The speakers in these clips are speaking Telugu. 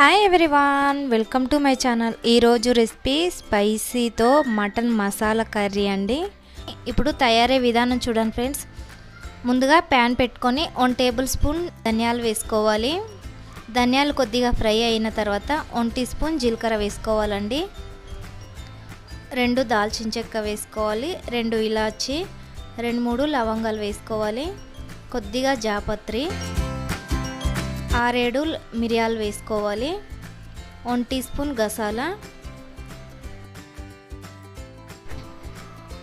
Hi everyone welcome to my channel ఈరోజు రెసిపీ స్పైసీతో మటన్ మసాలా కర్రీ అండి. ఇప్పుడు తయారీ విధానం చూడండి ఫ్రెండ్స్ ముందుగా ప్యాన్ పెట్టుకొని వన్ టేబుల్ స్పూన్ ధనియాలు వేసుకోవాలి. ధనియాలు కొద్దిగా ఫ్రై అయిన తర్వాత వన్ టీ స్పూన్ జీలకర్ర వేసుకోవాలండి. రెండు దాల్చిన చెక్క వేసుకోవాలి రెండు ఇలాచి రెండు మూడు లవంగాలు వేసుకోవాలి. కొద్దిగా జాపత్రి. ఆరేడు మిరియాలు వేసుకోవాలి. వన్ టీ స్పూన్ గసాల.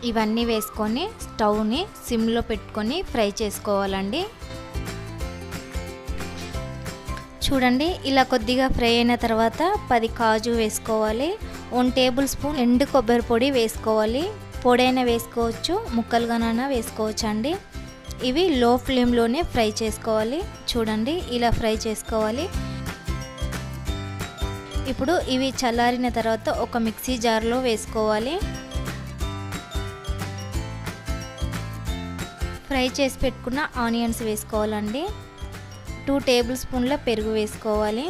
ఇవన్నీ వేసుకొని స్టవ్ని సిమ్లో పెట్టుకొని ఫ్రై చేసుకోవాలండి. చూడండి ఇలా కొద్దిగా ఫ్రై అయిన తర్వాత పది కాజు వేసుకోవాలి. వన్ టేబుల్ స్పూన్ ఎండు కొబ్బరి పొడి వేసుకోవాలి. పొడైనా వేసుకోవచ్చు ముక్కలుగానైనా వేసుకోవచ్చు అండి ఇవి లో ఫ్లేమ్లోనే ఫ్రై చేసుకోవాలి. చూడండి ఇలా ఫ్రై చేసుకోవాలి. ఇప్పుడు ఇవి చల్లారిన తర్వాత ఒక మిక్సీ జార్లో వేసుకోవాలి. ఫ్రై చేసి పెట్టుకున్న ఆనియన్స్ వేసుకోవాలండి. టూ టేబుల్ స్పూన్ల పెరుగు వేసుకోవాలి.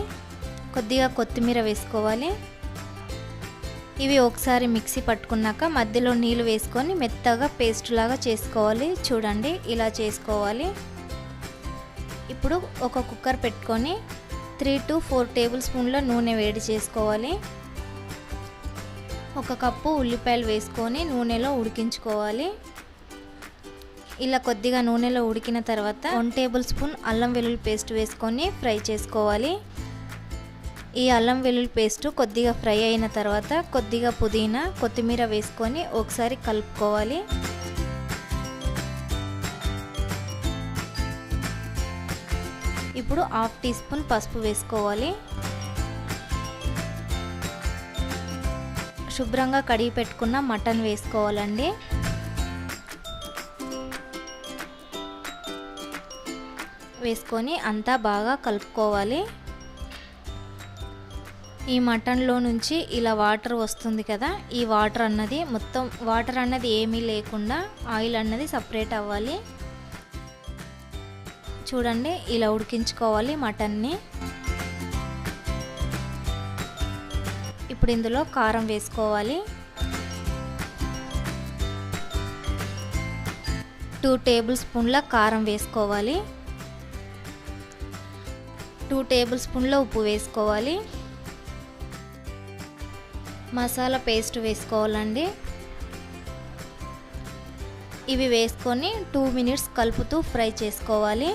కొద్దిగా కొత్తిమీర వేసుకోవాలి. ఇవి ఒకసారి మిక్సీ పట్టుకున్నాక మధ్యలో నీళ్ళు వేసుకొని మెత్తగా పేస్ట్ లాగా చేసుకోవాలి. చూడండి ఇలా చేసుకోవాలి. ఇప్పుడు ఒక కుక్కర్ పెట్టుకొని త్రీ టు ఫోర్ టేబుల్ స్పూన్ల నూనె వేడి చేసుకోవాలి. ఒక కప్పు ఉల్లిపాయలు వేసుకొని నూనెలో ఉడికించుకోవాలి. ఇలా కొద్దిగా నూనెలో ఉడికిన తర్వాత వన్ టేబుల్ స్పూన్ అల్లం వెల్లుల్లి పేస్ట్ వేసుకొని ఫ్రై చేసుకోవాలి. ఈ అల్లం వెల్లుల్లి పేస్ట్ కొద్దిగా ఫ్రై అయిన తర్వాత కొద్దిగా పుదీనా కొత్తిమీర వేసుకొని ఒకసారి కలుపుకోవాలి. ఇప్పుడు హాఫ్ టీ స్పూన్ పసుపు వేసుకోవాలి. శుభ్రంగా కడిగి పెట్టుకున్న మటన్ వేసుకోవాలండి. వేసుకొని అంతా బాగా కలుపుకోవాలి. ఈ మటన్లో నుంచి ఇలా వాటర్ వస్తుంది కదా ఈ వాటర్ అన్నది మొత్తం వాటర్ అన్నది ఏమీ లేకుండా ఆయిల్ అన్నది సపరేట్ అవ్వాలి. చూడండి ఇలా ఉడికించుకోవాలి మటన్ని. ఇప్పుడు ఇందులో కారం వేసుకోవాలి. టూ టేబుల్ స్పూన్ల కారం వేసుకోవాలి. టూ టేబుల్ స్పూన్ల ఉప్పు వేసుకోవాలి. మసాలా పేస్ట్ వేసుకోవాలండి. ఇవి వేసుకొని టూ మినిట్స్ కలుపుతూ ఫ్రై చేసుకోవాలి.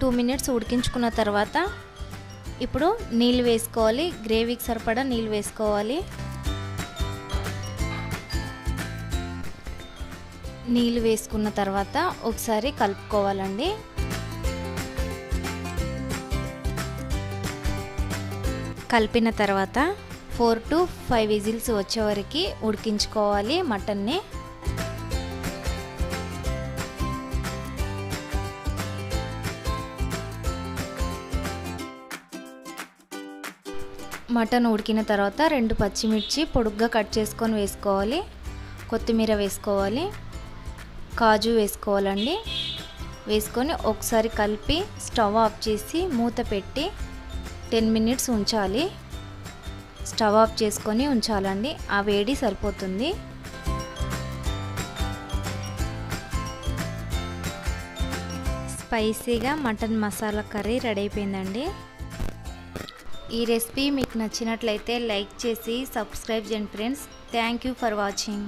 టూ మినిట్స్ ఉడికించుకున్న తర్వాత ఇప్పుడు నీళ్ళు వేసుకోవాలి. గ్రేవీకి సరిపడా నీళ్ళు వేసుకోవాలి. నీళ్ళు వేసుకున్న తర్వాత ఒకసారి కలుపుకోవాలండి. కలిపిన తర్వాత ఫోర్ టు ఫైవ్ విజిల్స్ వచ్చే వరకు ఉడికించుకోవాలి మటన్ని. మటన్ ఉడికిన తర్వాత రెండు పచ్చిమిర్చి పొడుగ్గా కట్ చేసుకొని వేసుకోవాలి. కొత్తిమీర వేసుకోవాలి. కాజు వేసుకోవాలండి. వేసుకొని ఒకసారి కలిపి స్టవ్ ఆఫ్ చేసి మూత పెట్టి టెన్ మినిట్స్ ఉంచాలి. స్టవ్ ఆఫ్ చేసుకొని ఉంచాలండి. ఆ వేడి సరిపోతుంది. స్పైసీగా మటన్ మసాలా కర్రీ రెడీ అయిపోయిందండి. ఈ రెసిపీ మీకు నచ్చినట్లయితే లైక్ చేసి సబ్స్క్రైబ్ చేయండి friends. Thank you for watching.